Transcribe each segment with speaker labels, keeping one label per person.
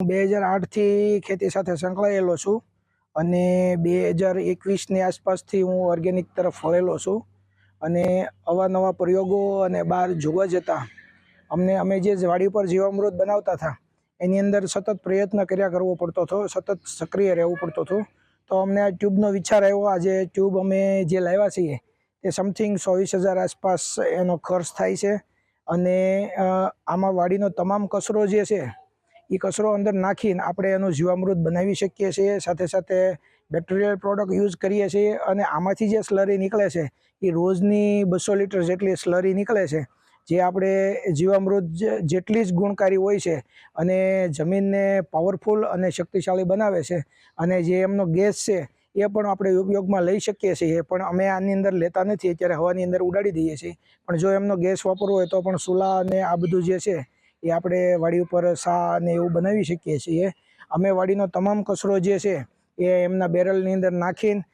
Speaker 1: બે હજાર આઠથી ખેતી સાથે સંકળાયેલો છું અને બે હજાર એકવીસની આસપાસથી હું ઓર્ગેનિક તરફ વળેલો છું અને અવાનવા પ્રયોગો અને બહાર જોવા જતાં અમને અમે જે વાડી પર જીવામૃત બનાવતા હતા, એની અંદર સતત પ્રયત્ન કર્યા કરવો પડતો હતો, સતત સક્રિય રહેવું પડતો હતું. તો અમને આ ટ્યુબનો વિચાર આવ્યો, આજે ટ્યુબ અમે જે લાવ્યા છીએ, તે સમથિંગ ચોવીસ હજાર આસપાસ એનો ખર્ચ થાય છે અને આમાં વાડીનો તમામ કચરો જે છે એ કચરો અંદર નાખીને આપણે એનું જીવામૃત બનાવી શકીએ છીએ. સાથે સાથે બેક્ટેરિયલ પ્રોડક્ટ યુઝ કરીએ છીએ અને આમાંથી જે સ્લરી નીકળે છે, એ રોજની બસો લીટર જેટલી સ્લરી નીકળે છે, જે આપણે જીવામૃત જેટલી જ ગુણકારી હોય છે અને જમીનને પાવરફુલ અને શક્તિશાળી બનાવે છે અને જે એમનો ગેસ છે, એ પણ આપણે ઉપયોગમાં લઈ શકીએ છીએ. પણ અમે આની અંદર લેતા નથી, અત્યારે હવાની અંદર ઉડાડી દઈએ છીએ. પણ જો એમનો ગેસ વાપરવો હોય તો પણ સુલા અને આ બધું જે છે એ આપણે વાડી ઉપર સા ને એવું બનાવી શકીએ છીએ. અમે વાડીનો તમામ કચરો જે છે, એ એમના બેરલની અંદર નાખીને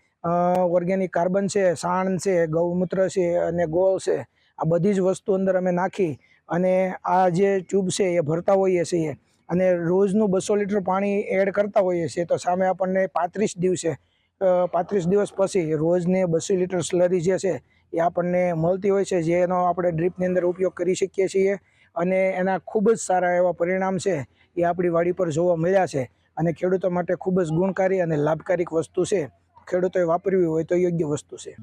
Speaker 1: ઓર્ગેનિક કાર્બન છે, સાણ છે, ગૌમૂત્ર છે અને ગોળ છે, આ બધી જ વસ્તુ અંદર અમે નાખી અને આ જે ટ્યુબ છે એ ભરતા હોઈએ છીએ અને રોજનું બસો લીટર પાણી એડ કરતા હોઈએ છીએ તો સામે આપણને પાંત્રીસ દિવસે પાંત્રીસ દિવસ પછી રોજને બસો લીટર સ્લરી જે છે એ આપણને મળતી હોય છે, જેનો આપણે ડ્રીપની અંદર ઉપયોગ કરી શકીએ છીએ. અને એના ખૂબ જ સારા એવા પરિણામ છે એ આપણી વાડી પર જોવા મળ્યા છે. અને ખેડૂતો માટે ખૂબ જ ગુણકારી અને લાભકારી વસ્તુ છે. ખેડૂતોએ વાપરવી હોય તો યોગ્ય વસ્તુ છે.